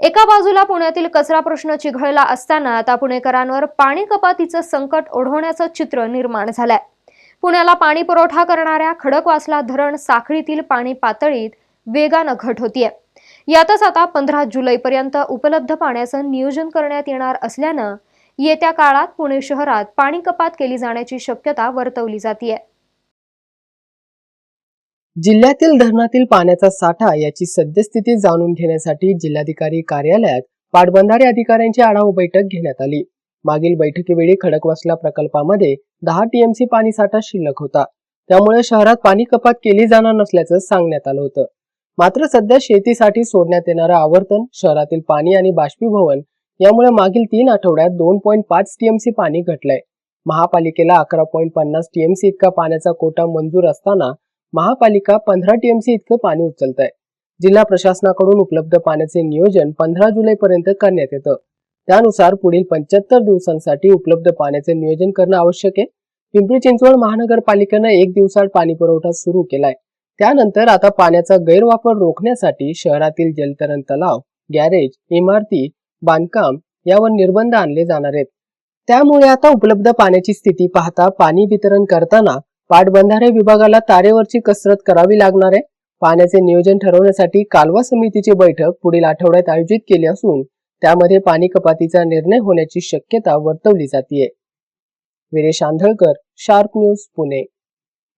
एका बाजूला पुण्यातील कचरा प्रश्न चिघळला असताना आता पुणेकरांवर पाणी कपातीचं संकट ओढवण्याचं चित्र निर्माण झालंय. पुण्याला पाणी पुरवठा करणाऱ्या खडकवासला धरण साखळीतील पाणी पातळीत वेगानं घट होतीये. यातच आता पंधरा जुलैपर्यंत उपलब्ध पाण्याचं नियोजन करण्यात येणार असल्यानं येत्या काळात पुणे शहरात पाणी कपात केली जाण्याची शक्यता वर्तवली जातीये. जिल्ह्यातील धरणातील पाण्याचा साठा याची सद्यस्थिती जाणून घेण्यासाठी जिल्हाधिकारी कार्यालयात पाटबंधारे अधिकाऱ्यांची आढावा बैठक घेण्यात आली. मागील बैठकीवेळी खडकवासला प्रकल्पामध्ये दहा टीएमसी पाणी साठा शिल्लक होता. त्यामुळे शहरात पाणी कपात केली जाणार नसल्याचं सांगण्यात आलं होतं. मात्र सध्या शेतीसाठी सोडण्यात येणारं आवर्तन शहरातील पाणी आणि बाष्पीभवन यामुळे मागील तीन आठवड्यात दोन पॉईंट पाच टीएमसी पाणी घटलंय. महापालिकेला अकरा पॉईंट पन्नास टीएमसी इतका पाण्याचा कोटा मंजूर असताना महापालिका पंधरा टीएमसी इतकं पाणी उचलत आहे जिल्हा प्रशासनाकडून उपलब्ध पाण्याचे नियोजन पंधरा जुलै पर्यंत करण्यात येतं. त्यानुसार पुढील पंच्याहत्तर दिवसांसाठी उपलब्ध पाण्याचे नियोजन करणं आवश्यक आहे. पिंपरी चिंचवड महानगरपालिकेनं एक दिवसाआड पाणी पुरवठा सुरू केलाय. त्यानंतर आता पाण्याचा गैरवापर रोखण्यासाठी शहरातील जलतरण तलाव गॅरेज इमारती बांधकाम यावर निर्बंध आणले जाणार आहेत. त्यामुळे आता उपलब्ध पाण्याची स्थिती पाहता पाणी वितरण करताना पाटबंधारे विभागाला तारेवरची कसरत करावी लागणार आहे. पाण्याचे नियोजन ठरवण्यासाठी कालवा समितीची बैठक पुढील आठवड्यात आयोजित केली असून त्यामध्ये पाणी कपातीचा निर्णय होण्याची शक्यता वर्तवली जाते विरेश आंधळकर शार्प न्यूज पुणे.